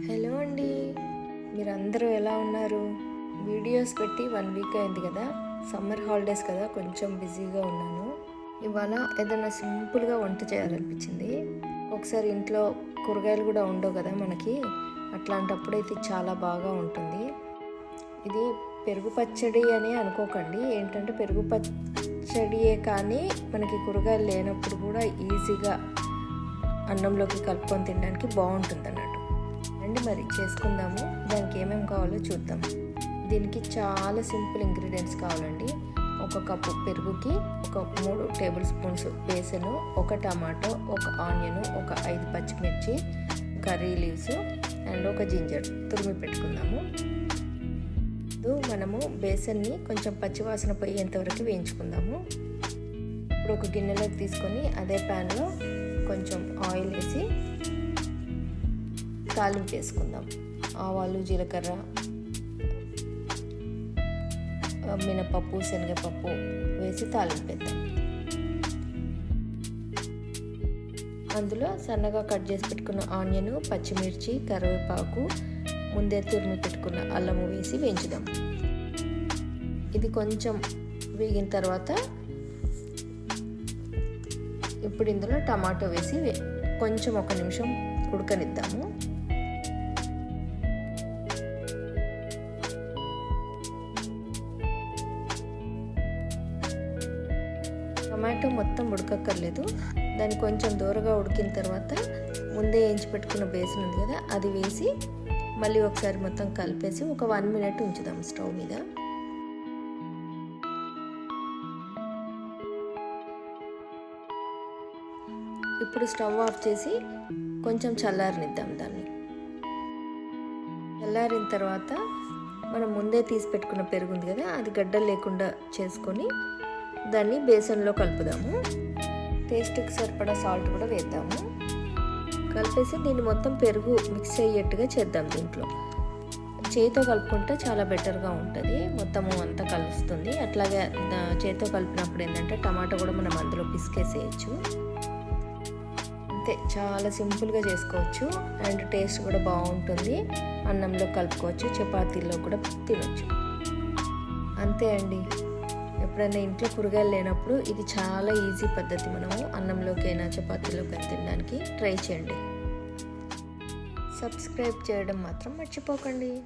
Hello అండి. మీరందరూ ఎలా ఉన్నారు? వీడియోస్ పెట్టి వన్ వీక్ అయింది కదా. సమ్మర్ హాలిడేస్ కదా కొంచెం బిజీగా ఉన్నాను. ఇవాళ ఏదైనా సింపుల్గా వంట చేయాలనిపించింది. ఒకసారి ఇంట్లో కూరగాయలు కూడా ఉండవు కదా మనకి. అట్లాంటప్పుడు అయితే చాలా బాగా ఉంటుంది. ఇది పెరుగు పచ్చడి అని అనుకోకండి. ఏంటంటే పెరుగు పచ్చడియే కానీ మనకి కూరగాయలు లేనప్పుడు కూడా ఈజీగా అన్నంలోకి కలుపుకొని తినడానికి బాగుంటుంది అన్నట్టు రండి మరి చేసుకుందాము. దానికి ఏమేమి కావాలో చూద్దాం. దీనికి చాలా సింపుల్ ఇంగ్రీడియంట్స్ కావాలండి. ఒక కప్పు పెరుగుకి ఒక మూడు టేబుల్ స్పూన్స్ బేసను ఒక టమాటో ఒక ఆనియన్ ఒక ఐదు పచ్చిమిర్చి కర్రీ లీవ్స్ అండ్ ఒక జింజర్ తురిమి పెట్టుకుందాము. మనము బేసన్ని కొంచెం పచ్చివాసన పోయేంతవరకు వేయించుకుందాము. ఇప్పుడు ఒక గిన్నెలోకి తీసుకొని అదే ప్యాన్లో కొంచెం ఆయిల్ వేసి తాలింపు వేసుకుందాం. ఆవాలు జీలకర్ర మినపప్పు శనగపప్పు వేసి తాలింపు వేద్దాం. అందులో సన్నగా కట్ చేసి పెట్టుకున్న ఆనియన్ పచ్చిమిర్చి కరివేపాకు ముందే తురిమి పెట్టుకున్న అల్లము వేసి వేయించుదాం. ఇది కొంచెం వేగిన తర్వాత ఇప్పుడు ఇందులో టమాటో వేసి కొంచెం ఒక నిమిషం ఉడకనిద్దాము. టమాటో మొత్తం ఉడకక్కర్లేదు. దాన్ని కొంచెం దూరగా ఉడికిన తర్వాత ముందే వేయించి పెట్టుకున్న బేసన్ ఉంది కదా అది వేసి మళ్ళీ ఒకసారి మొత్తం కలిపేసి ఒక వన్ మినిట్ ఉంచుదాం స్టవ్ మీద. ఇప్పుడు స్టవ్ ఆఫ్ చేసి కొంచెం చల్లారనిద్దాం దాన్ని. చల్లారిన తర్వాత మనం ముందే తీసి పెట్టుకున్న పెరుగు ఉంది కదా అది గడ్డలు లేకుండా చేసుకొని దాన్ని బేసన్లో కలుపుదాము. టేస్ట్కి సరిపడా సాల్ట్ కూడా వేద్దాము. కలిపేసి దీన్ని మొత్తం పెరుగు మిక్స్ అయ్యేట్టుగా చేద్దాం దీంట్లో. చేతితో కలుపుకుంటే చాలా బెటర్గా ఉంటుంది. మొత్తము అంతా కలుస్తుంది. అట్లాగే చేతితో కలిపినప్పుడు ఏంటంటే టమాటా కూడా మనం అందులో పిసికేసేయచ్చు. అంతే చాలా సింపుల్గా చేసుకోవచ్చు. అండ్ టేస్ట్ కూడా బాగుంటుంది. అన్నంలో కలుపుకోవచ్చు చపాతీల్లో కూడా తినొచ్చు. అంతే అండి. ఎప్పుడైనా ఇంట్లో కూరగాయలు లేనప్పుడు ఇది చాలా ఈజీ పద్ధతి మనము అన్నంలోకైనా చపాతీలోకి తినడానికి ట్రై చేయండి. సబ్స్క్రైబ్ చేయడం మాత్రం మర్చిపోకండి.